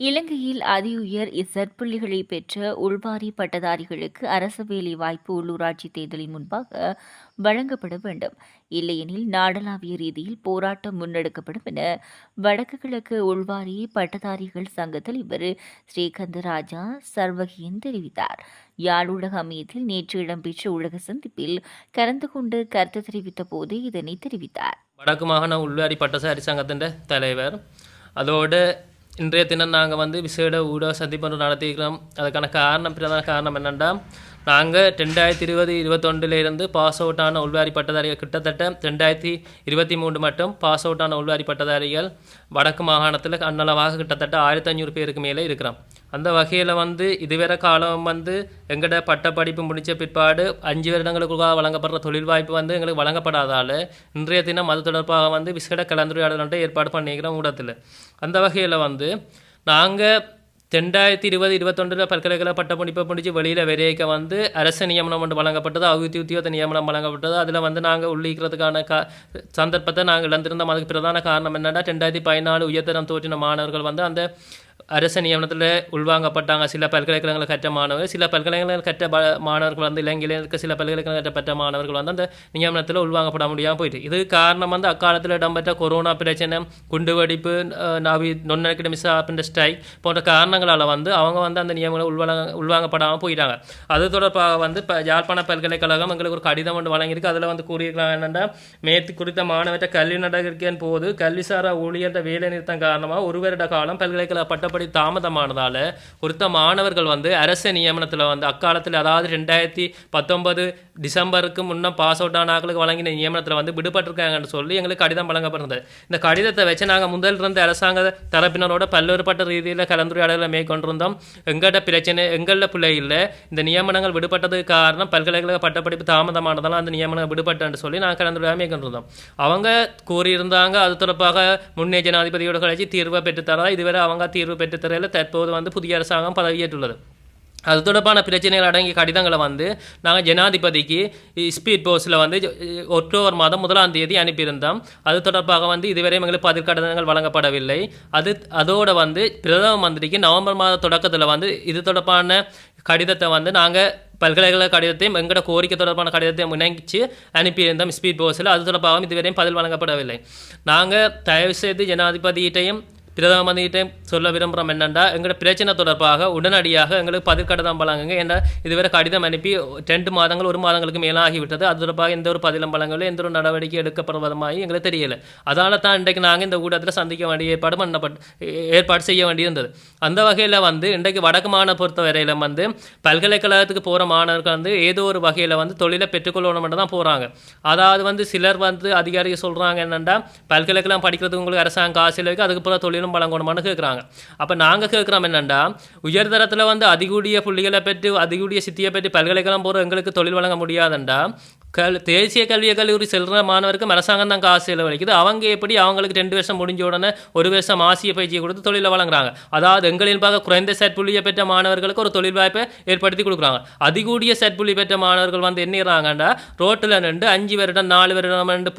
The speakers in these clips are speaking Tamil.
இலங்கையில் அதிஉயர் இசட் புள்ளிகளை பெற்ற உள்வாரி பட்டதாரிகளுக்கு அரசு வேலை வாய்ப்பு உள்ளூராட்சி தேர்தலின் முன்பாக வழங்கப்பட வேண்டும். இல்லையெனில் நாடளாவிய ரீதியில் போராட்டம் முன்னெடுக்கப்படும் என வடக்கு கிழக்கு உள்வாரி பட்டதாரிகள் சங்க தலைவர் ஸ்ரீகந்த ராஜா சர்வகியன் தெரிவித்தார். யாழ் ஊடக அமையத்தில் நேற்று இடம்பெற்ற ஊடக சந்திப்பில் கலந்து கொண்டு கருத்து தெரிவித்த போது இதனை தெரிவித்தார். வடக்கு மாகாண உள்வாரி பட்டசாரி சங்கத்தின் தலைவர் அதோடு இன்றைய தினம் நாங்கள் வந்து விசேட ஊடக சந்திப்பொன்று நடத்தியிருக்கிறோம். அதுக்கான காரணம் பிரதான காரணம் என்னென்னா நாங்கள் ரெண்டாயிரத்தி இருபது இருபத்தொன்றிலிருந்து பாஸ் அவுட் ஆன உள்வாரி பட்டதாரிகள் கிட்டத்தட்ட ரெண்டாயிரத்தி இருபத்தி மூன்று மட்டும் பாஸ் அவுட் ஆன உள்வாரி பட்டதாரிகள் வடக்கு மாகாணத்தில் அன்னளவாக கிட்டத்தட்ட ஆயிரத்தி ஐநூறு பேருக்கு மேலே இருக்கிறோம். அந்த வகையில் வந்து இதுவரை காலம் வந்து எங்களோட பட்டப்படிப்பு முடித்த பிற்பாடு அஞ்சு வருடங்களுக்குள்ளாக வழங்கப்படுற தொழில் வாய்ப்பு வந்து எங்களுக்கு வழங்கப்படாதால் இன்றைய தினம் அது தொடர்பாக வந்து விசேட கலந்துரையாடல் ஏற்பாடு பண்ணிக்கிறோம் ஊடகத்தில். அந்த வகையில் வந்து நாங்கள் ரெண்டாயிரத்தி இருபது இருபத்தொன்றில் பல்கலைக்கழக பட்டப்படிப்பை முடிச்சு வெளியில் விரைக்க வந்து அரசு நியமனம் ஒன்று வழங்கப்பட்டது அவுத்தி உத்தியோக நியமனம் வழங்கப்பட்டது. அதில் வந்து நாங்கள் உள்ளிக்கிறதுக்கான கா சந்தர்ப்பத்தை நாங்கள் இழந்திருந்தோம். அதுக்கு பிரதான காரணம் என்னென்னா ரெண்டாயிரத்தி பதினாலு உயர்தரம் தோற்றின மாணவர்கள் வந்து அந்த அரசு நியமனத்தில் உள்வாங்கப்பட்டாங்க. சில பல்கலைக்கழகங்கள் கற்ற மாணவர்கள் சில பல்கலைக்கழகங்கள் கற்ற ப மாணவர்கள் வந்து இலங்கையில் இருக்க சில பல்கலைக்கழகம் பெற்ற மாணவர்கள் வந்து அந்த நியமனத்தில் உள்வாங்கப்பட முடியாமல் போயிட்டு. இது காரணம் வந்து அக்காலத்தில் இடம்பெற்ற கொரோனா பிரச்சனை குண்டுவெடிப்பு வெடிப்பு நாவி நொன்னக்கிட மிஸ் அப்படின்ற ஸ்ட்ரைக் போன்ற காரணங்களால் வந்து அவங்க வந்து அந்த நியமனம் உள்வாங்க உள்வாங்கப்படாமல் போயிட்டாங்க. அது தொடர்பாக வந்து இப்போ யாழ்ப்பாண பல்கலைக்கழகம் எங்களுக்கு ஒரு கடிதம் ஒன்று வழங்கியிருக்கு. அதில் வந்து கூறியிருக்கலாம் என்னென்னா மேற்கு குறித்த மாணவர்கள் கல்வி நடவடிக்கையின் போது கல்விசாரா ஊழியர் வேலை நிறுத்தம் காரணமாக ஒரு வருட காலம் பல்கலைக்கழக பட்ட மற்றபடி தாமதமானதால் குறித்த மாணவர்கள் வந்து அரசு நியமனத்தில் வந்து அக்காலத்தில் அதாவது ரெண்டாயிரத்தி பத்தொன்பது டிசம்பருக்கு முன்னே பாஸ் அவுட் ஆனாக்களுக்கு வழங்கின நியமனத்தில் வந்து விடுபட்டிருக்காங்கன்னு சொல்லி எங்களுக்கு கடிதம் வழங்கப்பட்டது இந்த கடிதத்தை வச்சு நாங்கள் முதல் இருந்த அரசாங்க தரப்பினரோட பல்வேறுபட்ட ரீதியில் கலந்துரையாடலை மேற்கொண்டிருந்தோம். எங்கள்கிட்ட பிரச்சனை எங்களில் பிள்ளை இல்லை. இந்த நியமனங்கள் விடுபட்டதுக்கு காரணம் பல்கலைக்கழக பட்டப்படிப்பு தாமதமானதால் அந்த நியமனங்கள் விடுபட்டேன்னு சொல்லி நாங்கள் கலந்துரையாடல் மேற்கொண்டிருந்தோம். அவங்க கூறியிருந்தாங்க அது தொடர்பாக முன்னே ஜனாதிபதியோட கழிச்சு தீர்வை பெற்றுத்தரா இதுவரை அவங்க தீர்வு பெற்றுத்தரையில் தற்போது வந்து புதிய அரசாங்கம் பதவியேற்றுள்ளது. அது தொடர்பான பிரச்சனைகள் அடங்கிய கடிதங்களை வந்து நாங்கள் ஜனாதிபதிக்கு ஸ்பீட் போஸ்ட்டில் வந்து ஒக்டோபர் அக்டோபர் மாதம் முதலாம் தேதி அனுப்பியிருந்தோம். அது தொடர்பாக வந்து இதுவரை எங்களுக்கு பதில் கடிதங்கள் வழங்கப்படவில்லை. அது அதோட வந்து பிரதம மந்திரிக்கு நவம்பர் மாத தொடக்கத்தில் வந்து இது தொடர்பான கடிதத்தை வந்து நாங்கள் பல்கலைக்கழக கடிதத்தையும் எங்களோட கோரிக்கை தொடர்பான கடிதத்தையும் இணைச்சு அனுப்பியிருந்தோம் ஸ்பீட் போஸ்ட்டில் அது தொடர்பாகவும் இதுவரையும் பதில் வழங்கப்படவில்லை. நாங்கள் தயவு செய்து ஜனாதிபதியிட்டையும் பிரதம மந்திரிகிட்டையும் சொல்ல விரும்புகிறோம் என்னென்னா எங்களோட பிரச்சனை தொடர்பாக உடனடியாக எங்களுக்கு பதில் கடிதம் வழங்குங்க ஏன்னா இதுவரை கடிதம் அனுப்பி ரெண்டு மாதங்கள் ஒரு மாதங்களுக்கு மேலாகிவிட்டது அது தொடர்பாக எந்த ஒரு பதிலும் வழங்கவில்லை எந்த ஒரு நடவடிக்கை எடுக்கப்படுவதுமாய் எங்களுக்கு தெரியல. அதனால தான் இன்றைக்கு நாங்கள் இந்த ஊடகத்தில் சந்திக்க வேண்டிய ஏற்பாடு பண்ணப்பட்டு ஏற்பாடு செய்ய வேண்டியிருந்தது. அந்த வகையில் வந்து இன்றைக்கு வடக்கு மாநில பொறுத்த வரையில் வந்து பல்கலைக்கழகத்துக்கு போகிற மாணவர்கள் வந்து ஏதோ ஒரு வகையில் வந்து தொழிலை பெற்றுக்கொள்ளணும் தான் போகிறாங்க அதாவது வந்து சிலர் வந்து அதிகாரிகள் சொல்கிறாங்க என்னென்னா பல்கலைக்கழகம் படிக்கிறதுக்கு உங்களுக்கு அரசாங்கம் காசு இல்லை அதுக்கு பிறகு தொழிலும் வழங்கணுமான்னு கேட்குறாங்க அப்போ நாங்கள் கேட்குறோம் என்னென்னா உயர்தரத்தில் வந்து அதிகூடிய புள்ளிகளை பெற்று அதிகூடிய சித்தியை பெற்று பல்கலைக்கழகம் போகிற எங்களுக்கு தொழில் வழங்க முடியாதுண்டா? கல் தேசிய கல்வியை கல்லூரி செல்கிற மாணவருக்கு அரசாங்கம் தான் காசு செலவழிக்குது. அவங்க எப்படி அவங்களுக்கு ரெண்டு வருஷம் முடிஞ்ச உடனே ஒரு வருஷம் ஆசிய பயிற்சியை கொடுத்து தொழிலை வழங்குறாங்க. அதாவது எங்களின் பார்க்க குறைந்த சட்புள்ளியை பெற்ற மாணவர்களுக்கு ஒரு தொழில் வாய்ப்பை ஏற்படுத்தி கொடுக்குறாங்க. அதிகூடிய சட்புள்ளி பெற்ற மாணவர்கள் வந்து என்னறாங்கண்டா ரோட்டில் நின்று அஞ்சு வருடம் நாலு வருடம் நின்று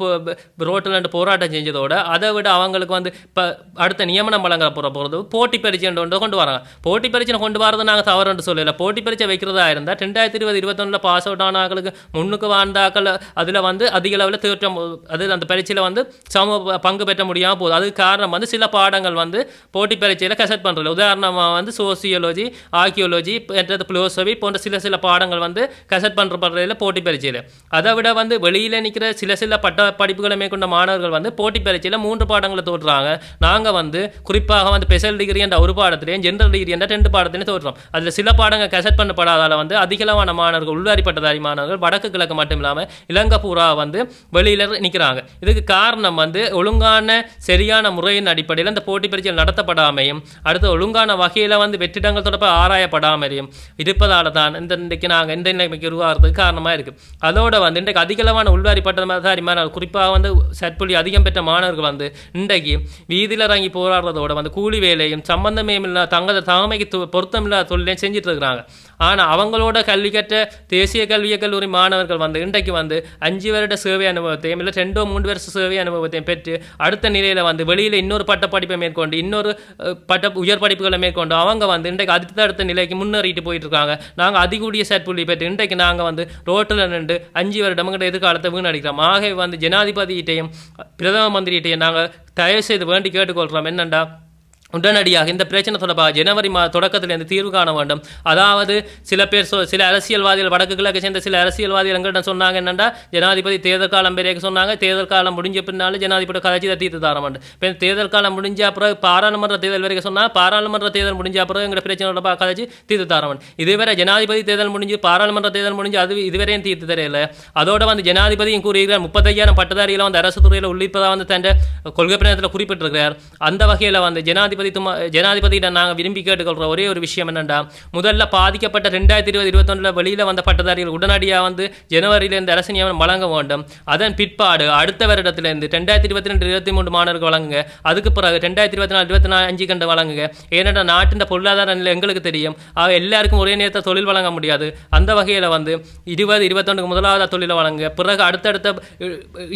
ரோட்டில் நின்று போராட்டம் செஞ்சதோட அதை விட அவங்களுக்கு வந்து இப்போ அடுத்த நியமனம் வழங்குற போகிற போகிறது போட்டி பரீட்சை ஒன்று கொண்டு வராங்க. போட்டி பரீட்சை கொண்டு வரது நாங்கள் தவறுன்னு சொல்லலை. போட்டி பரீட்சை வைக்கிறதா இருந்தால் ரெண்டாயிரத்தி இருபது இருபத்தொன்னில் பாஸ் அவுட் ஆனவங்களுக்கு முன்னுக்கு முன்னுக்கு வாழ்ந்தாக்கள் அதில் வந்து அதிக அளவில் தேற்றம் அது அந்த பரீட்சையில் வந்து சம பங்கு பெற்ற முடியாமல் போகுது. அதுக்கு காரணம் வந்து சில பாடங்கள் வந்து போட்டி பரீட்சையில் கசட் பண்ணுறது உதாரணமாக வந்து சோசியோலஜி ஆர்கியோலஜி என்றது பிலோசபி போன்ற சில சில பாடங்கள் வந்து கசட் பண்ணுற படுறதில் போட்டி பரீட்சையில். அதை விட வந்து வெளியில் நிற்கிற சில சில பட்ட படிப்புகளை மேற்கொண்ட மாணவர்கள் வந்து போட்டி பரீட்சையில் மூன்று பாடங்களை தோற்றுறாங்க. நாங்கள் வந்து குறிப்பாக வந்து ஸ்பெஷல் டிகிரி என்ற ஒரு பாடத்திலையும் ஜென்ரல் டிகிரி என்ற ரெண்டு பாடத்திலையும் தோற்றுறோம். அதில் சில பாடங்கள் கசட் பண்ணப்படாதால வந்து அதிகளவான மாணவர்கள் உள்ளாரி பட்டதாரி மாணவர்கள் வடக்கு கிழக்கு மட்டும் இல்லாமல் இலங்கை பூரா வந்து வெளியில் நிற்கிறாங்க இதுக்கு காரணம் வந்து ஒழுங்கான சரியான முறையின் அடிப்படையில் இந்த போட்டி பரீட்சைகள் நடத்தப்படாமையும் அடுத்து ஒழுங்கான வகையில் வந்து வெற்றிடங்கள் தொடர்பாக ஆராயப்படாமலையும் இருப்பதால் தான் இந்த இன்றைக்கு நாங்கள் இந்த நிலைமைக்கு உருவாகிறதுக்கு காரணமாக இருக்குது அதோட வந்து இன்றைக்கு அதிகளவான உள்வாரி பட்டதாரி மாணவர்கள் குறிப்பாக வந்து சற்புலி அதிகம் பெற்ற மாணவர்கள் வந்து இன்றைக்கு வீதியில் இறங்கி போராடுறதோட வந்து கூலி வேலையும் சம்பந்தமே இல்லாத தங்க தலைமைக்கு து- பொருத்தமில்லாத தொழிலையும் செஞ்சுட்டு இருக்கிறாங்க. ஆனால் அவங்களோட கல்வி கற்ற தேசிய கல்விய கல்லூரி மாணவர்கள் வந்து இன்றைக்கு வந்து அஞ்சு வருட சேவை அனுபவத்தையும் இல்லை ரெண்டோ மூன்று வருஷ சேவை அனுபவத்தையும் பெற்று அடுத்த நிலையில் வந்து வெளியில் இன்னொரு பட்டப்படிப்பை மேற்கொண்டு இன்னொரு பட்ட உயர் படிப்புகளை மேற்கொண்டு அவங்க வந்து இன்றைக்கு அடுத்த அடுத்த நிலைக்கு முன்னேறிட்டு போயிட்டு இருக்காங்க நாங்கள் அதிகூடிய செயற்புள்ளி பெற்று இன்றைக்கு நாங்கள் வந்து ரோட்டில் நின்று அஞ்சு வருடம்ங்கிற எதிர்காலத்தை வீணடிக்கிறோம். ஆகவே வந்து ஜனாதிபதியிட்டையும் பிரதம மந்திரியிட்டையும் நாங்கள் தயவு செய்து வேண்டி கேட்டுக்கொள்கிறோம். என்னண்டா? உடனடியாக இந்த பிரச்சனை தொடர்பாக ஜனவரி மா தொடக்கத்திலிருந்து தீர்வு காண வேண்டும். அதாவது சில பேர் சொ சில அரசியல்வாதிகள் வடக்கு கிழக்கு சேர்ந்த சில அரசியல்வாதிகள் எங்கிட்ட சொன்னாங்க என்னண்டா ஜனாதிபதி தேர்தல் காலம் பெரியக்கு சொன்னாங்க தேர்தல் காலம் முடிஞ்ச பின்னாலும் ஜனாதிபதி கதைச்சி தீர்த்து தர வேண்டும் இப்போ தேர்தல் காலம் முடிஞ்ச அப்புறம் பாராளுமன்ற தேர்தல் வரைக்கும் சொன்னால் பாராளுமன்ற தேர்தல் முடிஞ்ச அப்புறம் எங்கள் பிரச்சனை தொடர்பாக கதைச்சி தீர்த்து தர வேண்டும் இதுவரை ஜனாதிபதி தேர்தல் முடிஞ்சு பாராளுமன்ற தேர்தல் முடிஞ்சு அது இதுவரையும் தீர்த்து தெரியல அதோட வந்து ஜனாதிபதியும் கூறுகிறார் முப்பத்தையாயிரம் பட்டதாரிகளை வந்து அரசு துறையில் உள்ளிப்பதாக வந்து தன் கொள்கை பிரணத்தில் குறிப்பிட்டிருக்கிறார் அந்த வகையில் வந்து ஜனாதிபதி துமா ஜனாதிபதியிடம் நாங்கள் விரும்பி கேட்டுக்கொள்கிற ஒரே ஒரு விஷயம் என்னென்னா முதல்ல பாதிக்கப்பட்ட ரெண்டாயிரத்தி இருபது இருபத்தொன்னில் வெளியில் வந்த பட்டதாரிகள் உடனடியாக வந்து ஜனவரியிலேருந்து அரசு நியமனம் வழங்க வேண்டும் அதன் பிற்பாடு அடுத்த வருடத்திலேருந்து ரெண்டாயிரத்தி இருபத்தி ரெண்டு இருபத்தி மூன்று மாணவர்கள் வழங்குங்க அதுக்கு பிறகு ரெண்டாயிரத்தி இருபத்தி நாலு இருபத்தி நாலு அஞ்சு கண்டு வழங்குங்க ஏனென்றால் நாட்டின் பொருளாதார நிலை எங்களுக்கு தெரியும் எல்லாருக்கும் ஒரே நேரத்தில் தொழில் வழங்க முடியாது அந்த வகையில் வந்து இருபது இருபத்தொன்றுக்கு முதலாவது தொழிலை வழங்குங்க பிறகு அடுத்தடுத்த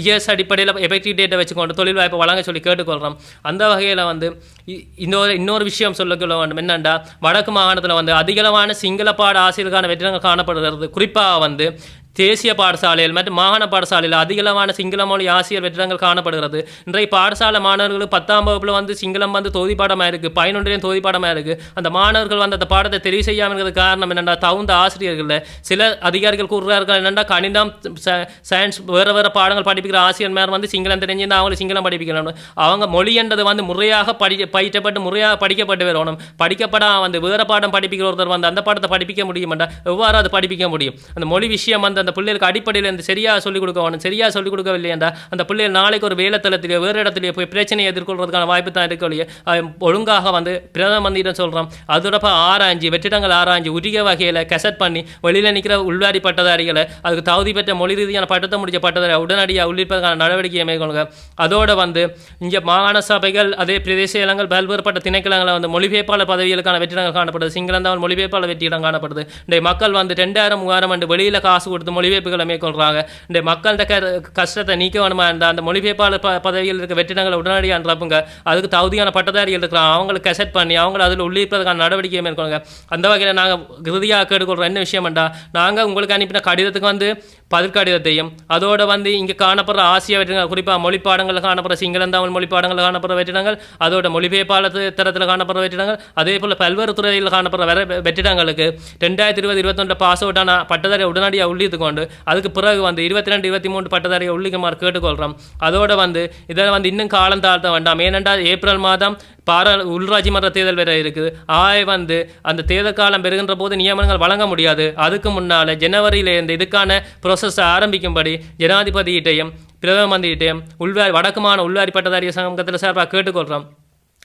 இயர்ஸ் அடிப்படையில் எஃபெக்டிவ் டேட்டை வச்சுக்கொண்டு தொழில் வாய்ப்பு வழங்க சொல்லி கேட்டுக்கொள்கிறோம் அந்த வகையில் வந்து இ- இன்னொரு இன்னொரு விஷயம் சொல்லிக்கொள்ள வேண்டும். என்னென்னா வடக்கு மாகாணத்தில் வந்து அதிகளவான சிங்கள பாட ஆசிரியர்களுக்கான வெற்றிடங்கள் காணப்படுகிறது. குறிப்பாக வந்து தேசிய பாடசாலையில் மற்றும் மாகாண பாடசாலையில் அதிகளவான சிங்கள மொழி ஆசிரியர் வெற்றிடங்கள் காணப்படுகிறது. இன்றைய பாடசாலை மாணவர்கள் பத்தாம் வகுப்பில் வந்து சிங்களம் வந்து தொகுதி பாடமாக இருக்குது பதினொன்றையும் தொகுதி பாடமாக இருக்குது அந்த மாணவர்கள் வந்து அந்த பாடத்தை தெரிவு செய்யாமல் இருக்கிறது காரணம் என்னென்னா தகுந்த ஆசிரியர்களில். சில அதிகாரிகள் கூறுகிறார்கள் என்னென்னா கணிதம் ச- சயின்ஸ் வேறு வேறு பாடங்கள் படிப்பிக்கிற ஆசிரியர் மேலே வந்து சிங்களம் தெரிஞ்சிருந்தால் அவங்களை சிங்களம் படிப்பிக்கணும். அவங்க மொழி என்றது வந்து முறையாக படி பயிற்றப்பட்டு முறையாக படிக்கப்பட்டு வரணும். படிக்கப்படா வந்து வேறு பாடம் படிப்பிக்கிற ஒருத்தர் வந்து அந்த பாடத்தை படிப்பிக்க முடியுமாண்டா? எவ்வாறு அது படிப்பிக்க முடியும்? அந்த மொழி விஷயம் வந்து அந்த பிள்ளைகளுக்கு அடிப்படையில் இந்த சரியாக சொல்லிக் கொடுக்க வேணும் சரியாக சொல்லிக் கொடுக்கவில்லையண்டா அந்த பிள்ளைகள் நாளைக்கு ஒரு வேலைத்தளத்திலேயோ வேறு இடத்துலையோ போய் பிரச்சனையை எதிர்கொள்வதற்கான வாய்ப்பு தான் இருக்க இல்லையே ஒழுங்காக வந்து பிரதம மந்திரம் சொல்கிறோம் அதோடப்ப ஆராய்ஞ்சி வெற்றிடங்கள் ஆராய்ஞ்சி உரிய வகையில் கெசட் பண்ணி வெளியில் நிற்கிற உள்வாரி பட்டதாரிகளை அதுக்கு தகுதி பெற்ற மொழி ரீதியான பட்டத்தை முடிச்ச பட்டதாரி உடனடியாக உள்ளிருப்பதற்கான நடவடிக்கையை மேற்கொள்ளுங்க அதோட வந்து இங்கே மாகாண சபைகள் அதே பிரதேச இடங்கள் பல்வேறுபட்ட திணைக்களங்களை வந்து மொழிபெயர்ப்பாளர் பதவிகளுக்கான வெற்றிடங்கள் காணப்படுது. சிங்களந்தாவல் மொழிபெயர்ப்பாளர் வெற்றிடம் காணப்படுது. இந்த மக்கள் வந்து ரெண்டாயிரம் மூவாயிரம் ஆண்டு வெளியில் காசு கொடுத்து மொழிபெயர்ப்புகளை மேற்கொள்கிறாங்க இந்த மக்கள்கிட்ட க கஷ்டத்தை நீக்க வேணுமா இருந்தால் அந்த மொழிபெயர்ப்பாளர் ப பதவியில் இருக்க வெற்றிடங்களை உடனடியாக அனுப்புங்க அதுக்கு தகுதியான பட்டதாரிகள் இருக்கிறாங்க. அவங்களுக்கு கசெட் பண்ணி அவங்கள அதில் உள்ளிருப்பதற்கான நடவடிக்கையை மேற்கொள்ளுங்க. அந்த வகையில் நாங்கள் இறுதியாக கேட்டுக்கொள்கிறோம் என்ன விஷயம்டா நாங்கள் உங்களுக்கு அனுப்பின கடிதத்துக்கு வந்து பதற்கடிதத்தையும் அதோடு வந்து இங்கே காணப்படுற ஆசிய வெற்றிடங்கள் குறிப்பாக மொழிப்பாடங்களில் காணப்படுற சிங்களந்தாமல் மொழிப்பாடங்களில் காணப்படுற வெற்றிடங்கள் அதோட மொழிபெயர்ப்பாளர் தரத்தில் காணப்படுற வெற்றிடங்கள் அதே போல் பல்வேறு துறையில் காணப்படுற வேற வெற்றிடங்களுக்கு ரெண்டாயிரத்தி இருபது இருபத்தொன்று பாஸ் அவுட்டான பட்டதாரி உடனடியாக உள்ளித்து கொண்டு அதுக்கு பிறகு வந்து இருபத்தி ரெண்டு இருபத்தி மூன்று பட்டதாரியை உள்ளிக்குமாறு கேட்டுக்கொள்கிறோம் அதோடு வந்து இதில் வந்து இன்னும் காலம் தாழ்த்த வேண்டாம். ஏனென்றால் ஏப்ரல் மாதம் பாரா உள்ராட்சி மன்ற தேர்தல் வேற இருக்குது. ஆய் வந்து அந்த தேர்தல் காலம் பெறுகின்ற போது நியமனங்கள் வழங்க முடியாது. அதுக்கு முன்னால் ஜனவரியிலேருந்து இதுக்கான ப்ரொசஸை ஆரம்பிக்கும்படி ஜனாதிபதியிட்டையும் பிரதம மந்திரியிட்டையும் உள்வாரி வடக்குமான உள்வாரி பட்டதாரி சங்கத்தில் சார்பாக கேட்டுக்கொள்கிறோம்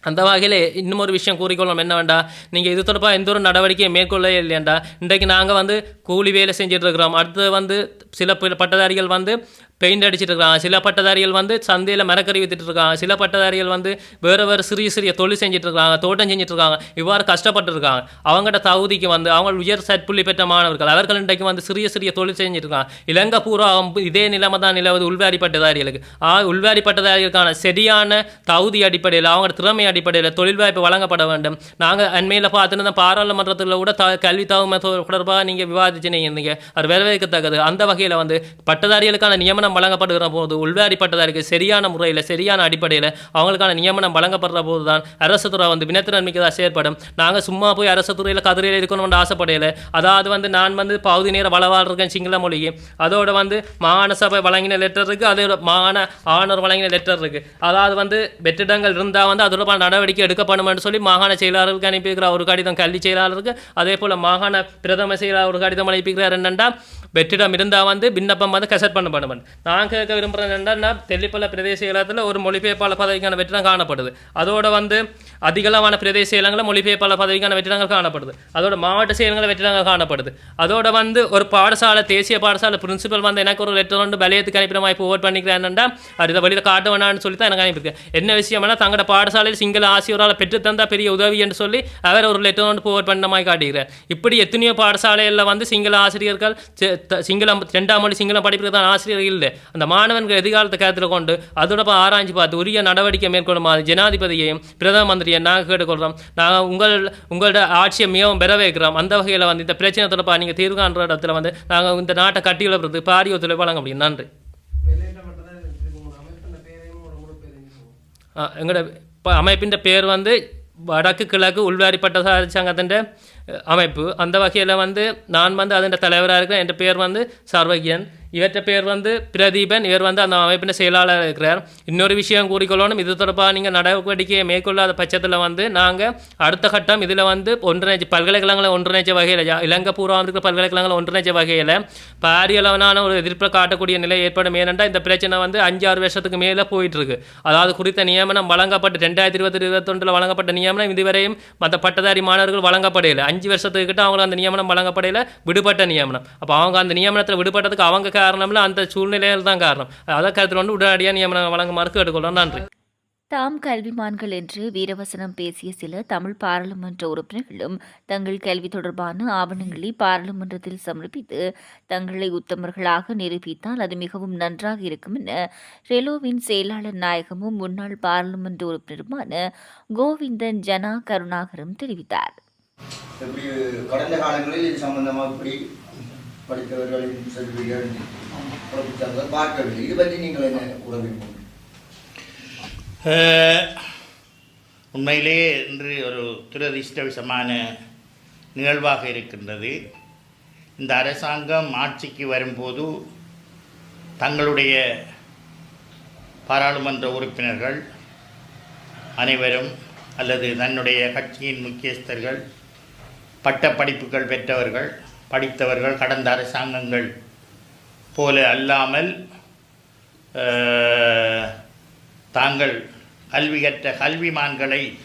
அந்த வகையில் இன்னும் ஒரு விஷயம் கூறிக்கொள்ளணும் என்ன வேண்டா? நீங்கள் இது தொடர்பாக எந்த ஒரு நடவடிக்கையும் மேற்கொள்ளவே இல்லையாண்டா. இன்றைக்கு நாங்கள் வந்து கூலி வேலை செஞ்சுட்டு இருக்கிறோம். அடுத்து வந்து சில பட்டதாரிகள் வந்து பெயிண்ட் அடிச்சிட்டு இருக்காங்க சில பட்டதாரிகள் வந்து சந்தையில் மரக்கறி வித்துட்டு இருக்காங்க சில பட்டதாரிகள் வந்து வேறு வேறு சிறிய சிறிய தொழில் செஞ்சுட்டு இருக்காங்க தோட்டம் செஞ்சுட்டு இருக்காங்க இவ்வாறு கஷ்டப்பட்டு இருக்காங்க அவங்கள்ட்ட தகுதிக்கு வந்து அவங்க உயர் சற்புள்ளி பெற்ற மாணவர்கள் அவர்கள் இன்றைக்கு வந்து சிறிய சிறிய தொழில் செஞ்சுட்டு இருக்காங்க இலங்கை பூரா இதே நிலைமை தான் நிலவுது உள்வாரி பட்டதாரிகளுக்கு. ஆ உள்வாரி பட்டதாரிகளுக்கான சரியான தகுதி அடிப்படையில் அவங்க திறமை அடிப்படையில் தொழில் வாய்ப்பு வழங்கப்பட வேண்டும். நாங்கள் அண்மையில் பார்த்துன்னு தான் பாராளுமன்றத்தில் கூட த கல்வி தகுமை தொடர்பாக நீங்கள் விவாதிச்சுனீங்க இருந்தீங்க அது வரவேற்கத்தக்கது. அந்த வகையில் வந்து பட்டதாரிகளுக்கான நியமனம் வழங்கப்படுகிற போது உள்வாரி சரியான முறையில் சரியான அடிப்படையில் அவங்களுக்கான நியமனம் வழங்கப்படுற போது தான் அரசு துறை வந்து வினத்திறன் மிக்கதாக செயற்படும். நாங்கள் சும்மா போய் அரசு துறையில் கதிரையில் இருக்கணும்னு ஆசைப்படையில. அதாவது வந்து நான் வந்து பகுதி நேர வளவாள் இருக்கேன் சிங்கள மொழி. அதோட வந்து மாகாண சபை வழங்கின லெட்டர் இருக்குது அதோட மாகாண ஆளுநர் வழங்கின லெட்டர் இருக்குது அதாவது வந்து வெற்றிடங்கள் இருந்தால் வந்து அதோட நடவடிக்கை எடுக்கப்படும்னு சொல்லி மாகாண செயலாளருக்கு அனுப்பியிருக்கிற ஒரு கடிதம் கல்வி செயலாளருக்கு அதே போல் மாகாண பிரதம செயலாளர் ஒரு கடிதம் அனுப்பியிருக்கிறார் என்னென்னா வெற்றிடம் இருந்தால் வந்து விண்ணப்பம் வந்து கசட் பண்ணப்படும் நான் கேட்க விரும்புகிறேன் என்னென்னா தெல்லிப்பள்ள பிரதேச செயலகத்தில் ஒரு மொழிபெயர்ப்பாளர் பதவிக்கான வெற்றிடம் காணப்படுது. அதோடு வந்து அதிகளவான பிரதேச செயலங்களில் மொழிபெயர்ப்பாளர் பதவிக்கான வெற்றிடங்கள் காணப்படுது. அதோட மாவட்ட செயலங்களில் வெற்றிடங்கள் காணப்படுது. அதோட வந்து ஒரு பாடசாலை தேசிய பாடசாலை பிரின்சிபல் வந்து எனக்கு ஒரு லெட்டர் வந்து பலையத்துக்கு அனுப்பின வாய்ப்பு ஓட் பண்ணிக்கிறேன்டா அது இதை வெளியில் காட்ட வேணாம்னு சொல்லி தான் எனக்கு அனுப்பியிருக்கேன் என்ன விஷயம்னா தங்களோட பாடசாலையில் சிங்கள ஆசிரியரால் பெற்று தந்தா பெரிய உதவி என்று சொல்லி அவர் ஒரு லெட்டர் வந்து ஓட் பண்ண மாதிரி காட்டுகிறார் இப்படி எத்தனையோ பாடசாலைகளில் வந்து சிங்கள ஆசிரியர்கள் சிங்களம் ரெண்டாம் மொழி சிங்களம் படிப்புக்கு தான் ஆசிரியர்கள் இல்லை. அந்த மாணவன்கள் எதிர்காலத்தை கருத்தில் கொண்டு அதோட ஆராய்ச்சி ஆராய்ஞ்சு பார்த்து உரிய நடவடிக்கை மேற்கொள்ளுமாறு ஜனாதிபதியையும் பிரதம மந்திரியை நாங்கள் கேட்டுக்கொள்கிறோம். நாங்கள் உங்கள் உங்களோட ஆட்சியை மிகவும் பெற வைக்கிறோம் அந்த வகையில் வந்து இந்த பிரச்சனை தொடர்பாக நீங்கள் தீர்வு காண்ற இடத்துல வந்து நாங்கள் இந்த நாட்டை கட்டி எழுப்புறதுக்கு பாரிய ஒத்துழைப்பு வழங்க முடியும். நன்றி. எங்களோட அமைப்பின் பேர் வந்து வடக்கு கிழக்கு உள்வாரி பட்டதாரி சங்கத்தின் அமைப்பு. அந்த வகையில் வந்து நான் வந்து அதன் தலைவராக இருக்கிறேன். என் பேர் வந்து சர்வகியன் இவற்ற பேர் வந்து பிரதீபன். இவர் வந்து அந்த அமைப்பின் செயலாளர் இருக்கிறார். இன்னொரு விஷயம் கூறிக்கொள்ளணும். இது தொடர்பாக நீங்கள் நடவடிக்கையை மேற்கொள்ளாத பட்சத்தில் வந்து நாங்கள் அடுத்த கட்டம் இதில் வந்து ஒன்றிணைச்சு பல்கலைக்கழகங்களை ஒன்றிணைச்ச வகையில் இலங்கை பூர்வம் இருக்கிற பல்கலைக்கழகங்களை ஒன்றிணைச்ச வகையில் பாரிய அளவிலான ஒரு எதிர்ப்பை காட்டக்கூடிய நிலை ஏற்படும். ஏனென்றால் இந்த பிரச்சனை வந்து அஞ்சாறு வருஷத்துக்கு மேலே போயிட்டு இருக்கு அதாவது குறித்த நியமனம் வழங்கப்பட்ட ரெண்டாயிரத்தி இருபத்தி இருபத்தொன்றில் வழங்கப்பட்ட நியமனம் இதுவரையும் மற்ற பட்டதாரி மாணவர்கள் வழங்கப்படையில. அஞ்சு வருஷத்துக்கு கிட்ட அவங்களுக்கு அந்த நியமனம் வழங்கப்படையில விடுபட்ட நியமனம். அப்போ அவங்க அந்த நியமனத்தில் விடுபட்டதுக்கு அவங்க காரணம்ல அந்த சூழ்நிலையில் தான் காரணம். அதை கருத்தில் கொண்டு உடனடியாக நியமனம் வழங்குமாறு கேட்டுக்கொள்கிறோம் நன்றி. தாம் கல்விமான்கள் என்று வீரவசனம் பேசிய சில தமிழ் பாராளுமன்ற உறுப்பினர்களும் தங்கள் கல்வி தொடர்பான ஆவணங்களை பாராளுமன்றத்தில் சமர்ப்பித்து தங்களை உத்தமர்களாக நிரூபித்தால் அது மிகவும் நன்றாக இருக்கும் என ரெலோவின் செயலாளர் நாயகமும் முன்னாள் பாராளுமன்ற உறுப்பினருமான கோவிந்தன் ஜனா கருணாகரம் தெரிவித்தார். கடந்த காலங்களில் இது சம்பந்தமாக படித்தவர்களின் செல்விகள் புறப்பித்தவர்கள் பார்க்கவில்லை. இது பற்றி நீங்கள் என்ன கூற உண்மையிலேயே இன்று ஒரு துரதிர்ஷ்டவசமான நிகழ்வாக இருக்கின்றது. இந்த அரசாங்கம் ஆட்சிக்கு வரும்போது தங்களுடைய பாராளுமன்ற உறுப்பினர்கள் அனைவரும் அல்லது தன்னுடைய கட்சியின் முக்கியஸ்தர்கள் பட்ட படிப்புகள் பெற்றவர்கள் படித்தவர்கள் கடந்த அரசாங்கங்கள் போல அல்லாமல் தாங்கள் கல்வி கற்ற கல்விமான்களை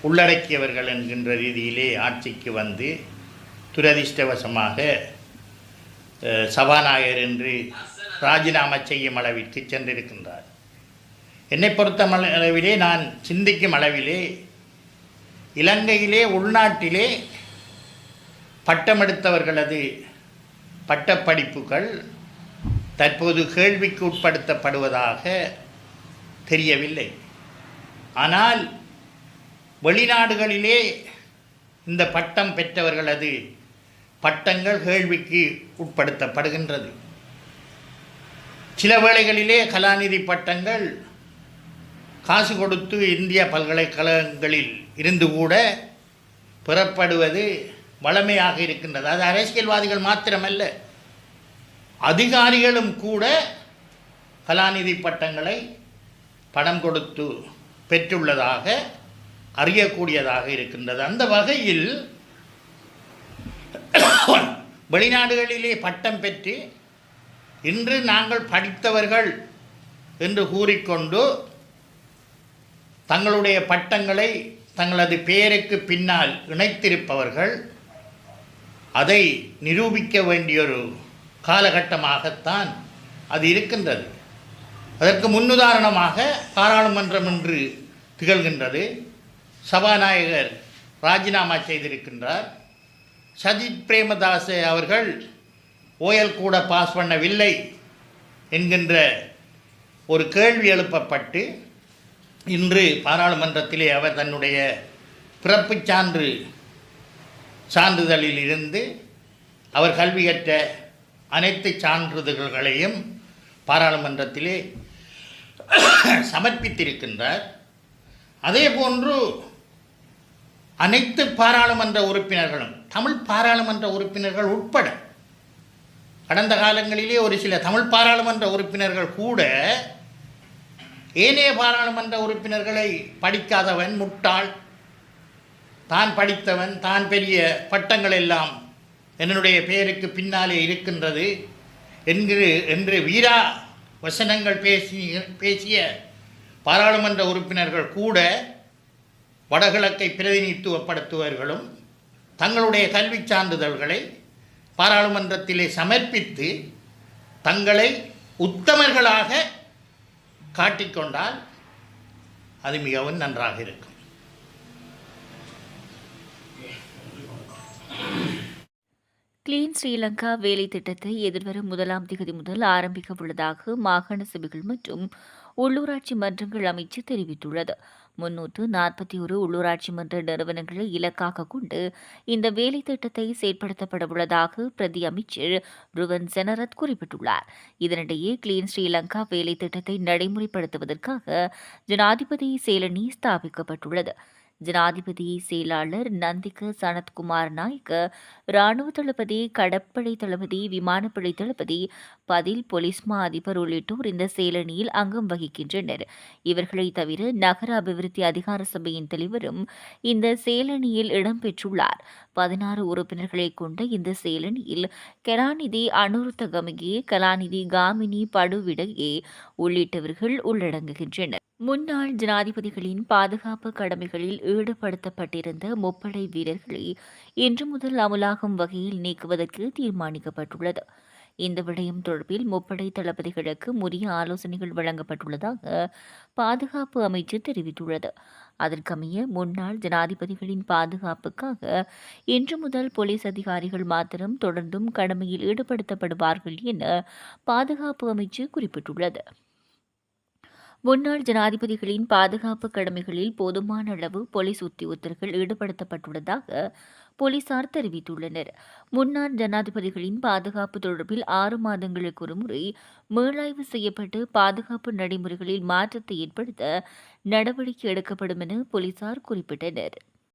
உள்ளடக்கியவர்கள் என்கின்ற ரீதியிலே ஆட்சிக்கு வந்து துரதிர்ஷ்டவசமாக சபாநாயகர் என்று ராஜினாமா செய்யும் அளவிற்கு சென்றிருக்கின்றார். என்னை பொறுத்த மள- அளவிலே நான் சிந்திக்கும் அளவிலே இலங்கையிலே உள்நாட்டிலே பட்டமெடுத்தவர்களது பட்டப்படிப்புகள் தற்போது கேள்விக்கு உட்படுத்தப்படுவதாக தெரியவில்லை. ஆனால் வெளிநாடுகளிலே இந்த பட்டம் பெற்றவர்களது பட்டங்கள் கேள்விக்கு உட்படுத்தப்படுகின்றது. சில வேளைகளிலே கலாநிதி பட்டங்கள் காசு கொடுத்து இந்திய பல்கலைக்கழகங்களில் இருந்து கூட பெறப்படுவது வளமையாக இருக்கின்றது. அது அரசியல்வாதிகள் மாத்திரமல்ல. அதிகாரிகளும் கூட கலாநிதி பட்டங்களை பணம் கொடுத்து பெற்றுள்ளதாக அறியக்கூடியதாக இருக்கின்றது. அந்த வகையில் வெளிநாடுகளிலே பட்டம் பெற்று இன்று நாங்கள் படித்தவர்கள் என்று கூறிக்கொண்டு தங்களுடைய பட்டங்களை தங்களது பெயருக்கு பின்னால் இணைத்திருப்பவர்கள் அதை நிரூபிக்க வேண்டிய ஒரு காலகட்டமாகத்தான் அது இருக்கின்றது. அதற்கு முன்னுதாரணமாக பாராளுமன்றம் என்று திகழ்கின்றது. சபாநாயகர் ராஜினாமா செய்திருக்கின்றார். சஜித் பிரேமதாசே அவர்கள் ஓயல் கூட பாஸ் பண்ணவில்லை என்கின்ற ஒரு கேள்வி எழுப்பப்பட்டு இன்று பாராளுமன்றத்திலே அவர் தன்னுடைய பிறப்புச் சான்று சான்றிதழில் இருந்து அவர் கல்வி கற்ற அனைத்து சான்றிதழ்களையும் பாராளுமன்றத்திலே சமர்ப்பித்திருக்கின்றார். அதே போன்று அனைத்து பாராளுமன்ற உறுப்பினர்களும் தமிழ் பாராளுமன்ற உறுப்பினர்கள் உட்பட கடந்த காலங்களிலே ஒரு சில தமிழ் பாராளுமன்ற உறுப்பினர்கள் கூட ஏனைய பாராளுமன்ற உறுப்பினர்களை படிக்காதவன் முட்டாள் தான் படித்தவன் தான் பெரிய பட்டங்கள் எல்லாம் என்னுடைய பெயருக்கு பின்னாலே இருக்கின்றது என்கிற என்று வீரா வசனங்கள் பேசி பேசிய பாராளுமன்ற உறுப்பினர்கள் கூட வடகிழக்கை பிரதிநிதித்துவப்படுத்துவர்களும் தங்களுடைய கல்விச் சான்றிதழ்களை பாராளுமன்றத்திலே சமர்ப்பித்து தங்களை உத்தமர்களாக காட்டிக்கொண்டால் அது மிகவும் நன்றாக இருக்கும். கிளீன் ஸ்ரீலங்கா வேலை திட்டத்தை எதிர்வரும் முதலாம் தேதி முதல் ஆரம்பிக்க உள்ளதாக மாகாண சபைகள் மற்றும் உள்ளூராட்சி மன்றங்கள் அமைச்சு தெரிவித்துள்ளது. முன்னூற்று நாற்பத்தி ஒரு உள்ளூராட்சி மன்ற நிறுவனங்களை இலக்காக கொண்டு இந்த வேலை திட்டத்தை செயற்படுத்தப்பட உள்ளதாக பிரதி அமைச்சர் ருவன் செனரத் குறிப்பிட்டுள்ளார். இதனிடையே கிளீன் ஸ்ரீலங்கா வேலை திட்டத்தை நடைமுறைப்படுத்துவதற்காக ஜனாதிபதி செயலணி ஸ்தாபிக்கப்பட்டுள்ளது. ஜனாதிபதி செயலாளர் நந்திக சனத்குமார் நாயக்க ராணுவ தளபதி கடற்படை தளபதி விமானப்படை தளபதி பதில் போலீஸ் மா அதிபர் உள்ளிட்டோர் இந்த செயலணியில் அங்கம் வகிக்கின்றனர். இவர்களை தவிர நகர அபிவிருத்தி அதிகார சபையின் தலைவரும் இந்த செயலணியில் இடம்பெற்றுள்ளார் பதினாறு உறுப்பினர்களை கொண்ட இந்த செயலணியில் கலாநிதி அனுருத்தகமிகே கலாநிதி காமினி படுவிடையே உள்ளிட்டவர்கள் உள்ளடங்குகின்றனர். முன்னாள் ஜனாதிபதிகளின் பாதுகாப்பு கடமைகளில் ஈடுபடுத்தப்பட்டிருந்த முப்படை வீரர்களை இன்று முதல் அமலாகும் வகையில் நீக்குவதற்கு தீர்மானிக்கப்பட்டுள்ளது. இந்த விடயம் தொடர்பில் முப்படை தளபதிகளுக்கு உரிய ஆலோசனைகள் வழங்கப்பட்டுள்ளதாக பாதுகாப்பு அமைச்சு தெரிவித்துள்ளது. அதற்கமைய முன்னாள் ஜனாதிபதிகளின் பாதுகாப்புக்காக இன்று முதல் போலீஸ் அதிகாரிகள் மாத்திரம் தொடர்ந்தும் கடமையில் ஈடுபடுத்தப்படுவார்கள் என பாதுகாப்பு அமைச்சு குறிப்பிட்டுள்ளது. முன்னாள் ஜனாதிபதிகளின் பாதுகாப்பு கடமைகளில் போதுமான அளவு போலீஸ் உத்தியோகத்தர்கள் ஈடுபடுத்தப்பட்டுள்ளதாக போலீசார் தெரிவித்துள்ளனர். முன்னாள் ஜனாதிபதிகளின் பாதுகாப்பு தொடர்பில் ஆறு மாதங்களுக்கு ஒருமுறை மீளாய்வு செய்யப்பட்டு பாதுகாப்பு நடைமுறைகளில் மாற்றத்தை ஏற்படுத்த நடவடிக்கை எடுக்கப்படும் என போலீசார் குறிப்பிட்டனர்.